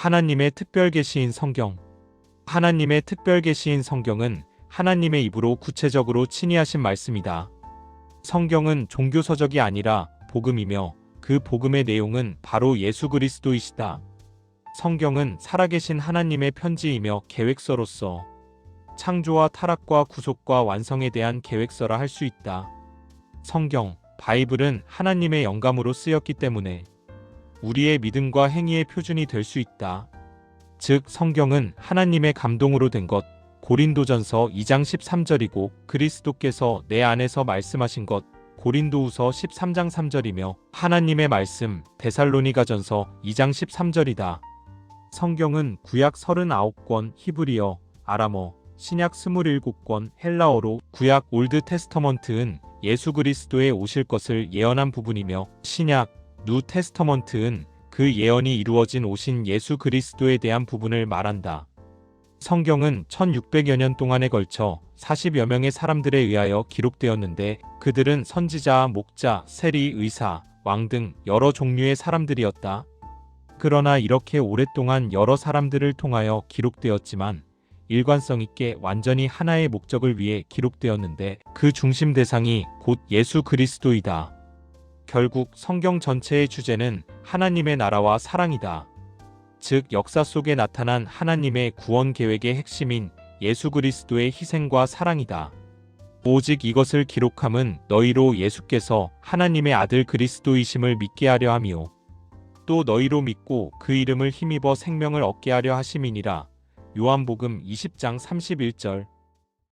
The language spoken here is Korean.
하나님의 특별 계시인 성경. 하나님의 특별 계시인 성경은 하나님의 입으로 구체적으로 친히 하신 말씀이다. 성경은 종교 서적이 아니라 복음이며 그 복음의 내용은 바로 예수 그리스도이시다. 성경은 살아계신 하나님의 편지이며 계획서로서 창조와 타락과 구속과 완성에 대한 계획서라 할 수 있다. 성경, 바이블은 하나님의 영감으로 쓰였기 때문에 우리의 믿음과 행위의 표준이 될 수 있다. 즉, 성경은 하나님의 감동으로 된 것, 고린도전서 2장 13절이고 그리스도께서 내 안에서 말씀하신 것, 고린도후서 13장 3절이며 하나님의 말씀, 데살로니가전서 2장 13절이다. 성경은 구약 39권 히브리어, 아람어, 신약 27권 헬라어로 구약 올드 테스터먼트은 예수 그리스도의 오실 것을 예언한 부분이며 신약 뉴 테스터먼트은 그 예언이 이루어진 오신 예수 그리스도에 대한 부분을 말한다. 성경은 1600여 년 동안에 걸쳐 40여 명의 사람들에 의하여 기록되었는데 그들은 선지자, 목자, 세리, 의사, 왕 등 여러 종류의 사람들이었다. 그러나 이렇게 오랫동안 여러 사람들을 통하여 기록되었지만 일관성 있게 완전히 하나의 목적을 위해 기록되었는데 그 중심 대상이 곧 예수 그리스도이다. 결국 성경 전체의 주제는 하나님의 나라와 사랑이다. 즉 역사 속에 나타난 하나님의 구원 계획의 핵심인 예수 그리스도의 희생과 사랑이다. 오직 이것을 기록함은 너희로 예수께서 하나님의 아들 그리스도이심을 믿게 하려 함이요. 또 너희로 믿고 그 이름을 힘입어 생명을 얻게 하려 하심이니라. 요한복음 20장 31절